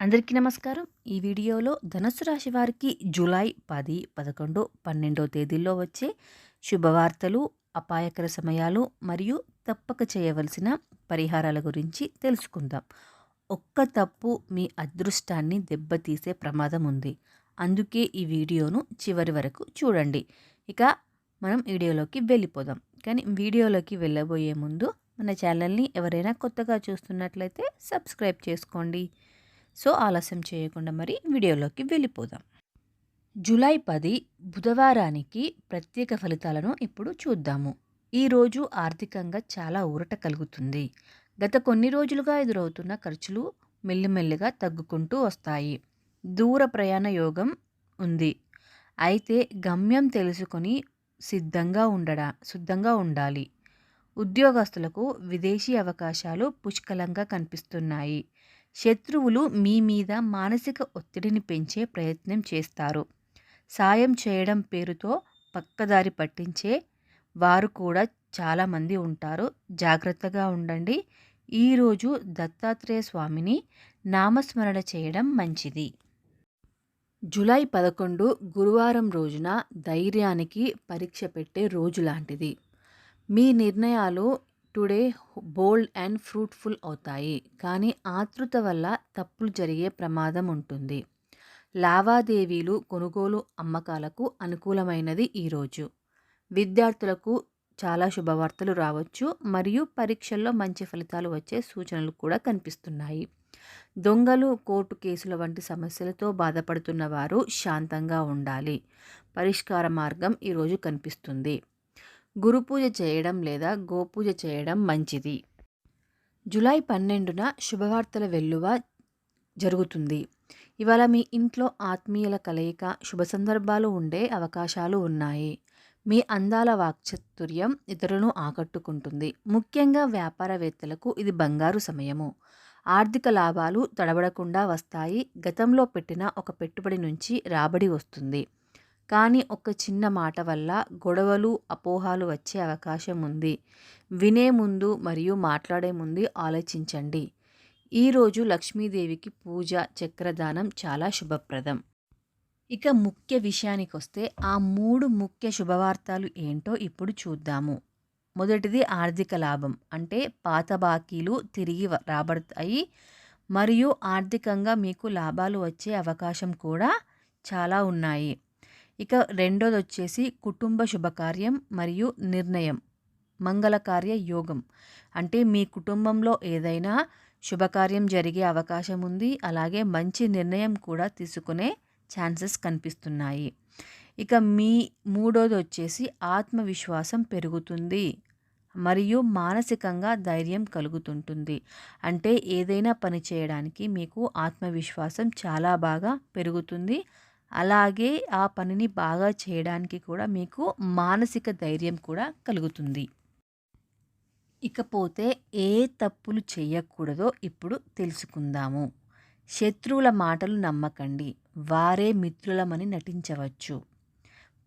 అందరికీ నమస్కారం. ఈ వీడియోలో ధనుసు రాశి వారికి జూలై పది పదకొండు పన్నెండో తేదీల్లో వచ్చే శుభవార్తలు అపాయకర సమయాలు మరియు తప్పక చేయవలసిన పరిహారాల గురించి తెలుసుకుందాం. ఒక్క తప్పు మీ అదృష్టాన్ని దెబ్బతీసే ప్రమాదం ఉంది. అందుకే ఈ వీడియోను చివరి వరకు చూడండి. ఇక మనం వీడియోలోకి వెళ్ళిపోదాం. కానీ వీడియోలోకి వెళ్ళబోయే ముందు మన ఛానల్ని ఎవరైనా కొత్తగా చూస్తున్నట్లయితే సబ్స్క్రైబ్ చేసుకోండి. సో ఆలస్యం చేయకుండా మరి వీడియోలోకి వెళ్ళిపోదాం. జూలై పది బుధవారానికి ప్రత్యేక ఫలితాలను ఇప్పుడు చూద్దాము. ఈరోజు ఆర్థికంగా చాలా ఊరట కలుగుతుంది. గత కొన్ని రోజులుగా ఎదురవుతున్న ఖర్చులు మెల్లిమెల్లిగా తగ్గుకుంటూ వస్తాయి. దూర ప్రయాణ యోగం ఉంది. అయితే గమ్యం తెలుసుకొని సిద్ధంగా ఉండడా సిద్ధంగా ఉండాలి. ఉద్యోగస్తులకు విదేశీ అవకాశాలు పుష్కలంగా కనిపిస్తున్నాయి. శత్రువులు మీ మీద మానసిక ఒత్తిడిని పెంచే ప్రయత్నం చేస్తారు. సాయం చేయడం పేరుతో పక్కదారి పట్టించే వారు కూడా చాలామంది ఉంటారు. జాగ్రత్తగా ఉండండి. ఈరోజు దత్తాత్రేయ స్వామిని నామస్మరణ చేయడం మంచిది. జూలై పదకొండు గురువారం రోజున ధైర్యానికి పరీక్ష పెట్టే రోజు లాంటిది. మీ నిర్ణయాలు టుడే బోల్డ్ అండ్ ఫ్రూట్ఫుల్ అవుతాయి. కానీ ఆతృత వల్ల తప్పులు జరిగే ప్రమాదం ఉంటుంది. లావాదేవీలు కొనుగోలు అమ్మకాలకు అనుకూలమైనది ఈరోజు విద్యార్థులకు చాలా శుభవార్తలు రావచ్చు మరియు పరీక్షల్లో మంచి ఫలితాలు వచ్చే సూచనలు కూడా కనిపిస్తున్నాయి. దొంగలు కోర్టు కేసుల వంటి సమస్యలతో బాధపడుతున్న వారు శాంతంగా ఉండాలి. పరిష్కార మార్గం ఈరోజు కనిపిస్తుంది. గురు పూజ చేయడం లేదా గోపూజ చేయడం మంచిది. జూలై పన్నెండున శుభవార్తల వెల్లువ జరుగుతుంది. ఇవాళ మీ ఇంట్లో ఆత్మీయుల కలయిక శుభ సందర్భాలు ఉండే అవకాశాలు ఉన్నాయి. మీ అందాల వాక్చతుర్యం ఇతరులను ఆకట్టుకుంటుంది. ముఖ్యంగా వ్యాపారవేత్తలకు ఇది బంగారు సమయము. ఆర్థిక లాభాలు తడబడకుండా వస్తాయి. గతంలో పెట్టిన ఒక పెట్టుబడి నుంచి రాబడి వస్తుంది. కానీ ఒక చిన్న మాట వల్ల గొడవలు అపోహాలు వచ్చే అవకాశం ఉంది. వినే ముందు మరియు మాట్లాడే ముందు ఆలోచించండి. ఈరోజు లక్ష్మీదేవికి పూజ చక్రదానం చాలా శుభప్రదం. ఇక ముఖ్య విషయానికి వస్తే ఆ మూడు ముఖ్య శుభవార్తలు ఏంటో ఇప్పుడు చూద్దాము. మొదటిది ఆర్థిక లాభం. అంటే పాత బాకీలు తిరిగి రాబడతాయి మరియు ఆర్థికంగా మీకు లాభాలు వచ్చే అవకాశం కూడా చాలా ఉన్నాయి. ఇక రెండోది వచ్చేసి కుటుంబ శుభకార్యం మరియు నిర్ణయం మంగళకార్య యోగం. అంటే మీ కుటుంబంలో ఏదైనా శుభకార్యం జరిగే అవకాశం ఉంది అలాగే మంచి నిర్ణయం కూడా తీసుకునే ఛాన్సెస్ కనిపిస్తున్నాయి. ఇక మీ మూడోది వచ్చేసి ఆత్మవిశ్వాసం పెరుగుతుంది మరియు మానసికంగా ధైర్యం కలుగుతుంటుంది. అంటే ఏదైనా పని చేయడానికి మీకు ఆత్మవిశ్వాసం చాలా బాగా పెరుగుతుంది అలాగే ఆ పనిని బాగా చేయడానికి కూడా మీకు మానసిక ధైర్యం కూడా కలుగుతుంది. ఇకపోతే ఏ తప్పులు చేయకూడదో ఇప్పుడు తెలుసుకుందాము. శత్రువుల మాటలు నమ్మకండి. వారే మిత్రులమని నటించవచ్చు.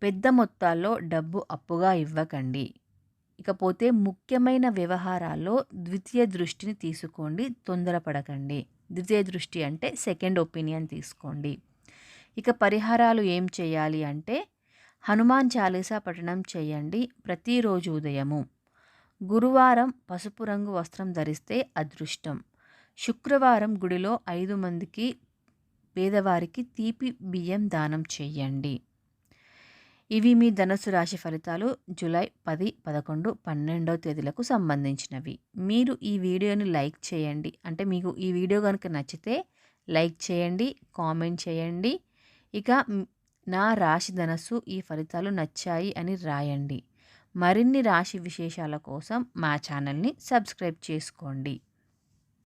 పెద్ద మొత్తాల్లో డబ్బు అప్పుగా ఇవ్వకండి. ఇకపోతే ముఖ్యమైన వ్యవహారాల్లో ద్వితీయ దృష్టిని తీసుకోండి తొందరపడకండి. ద్వితీయ దృష్టి అంటే సెకండ్ ఒపీనియన్ తీసుకోండి. ఇక పరిహారాలు ఏం చేయాలి అంటే హనుమాన్ చాలీసా పఠనం చేయండి ప్రతిరోజు ఉదయము. గురువారం పసుపు రంగు వస్త్రం ధరిస్తే అదృష్టం. శుక్రవారం గుడిలో ఐదు మందికి పేదవారికి తీపి బియ్యం దానం చేయండి. ఇవి మీ ధనుసు రాశి ఫలితాలు జూలై పది పదకొండు పన్నెండవ తేదీలకు సంబంధించినవి. మీరు ఈ వీడియోని లైక్ చేయండి. అంటే మీకు ఈ వీడియో కనుక నచ్చితే లైక్ చేయండి కామెంట్ చేయండి. ఇక నా రాశి ధనస్సు ఈ ఫలితాలు నచ్చాయి అని రాయండి. మరిన్ని రాశి విశేషాల కోసం మా ఛానల్ని సబ్స్క్రైబ్ చేసుకోండి.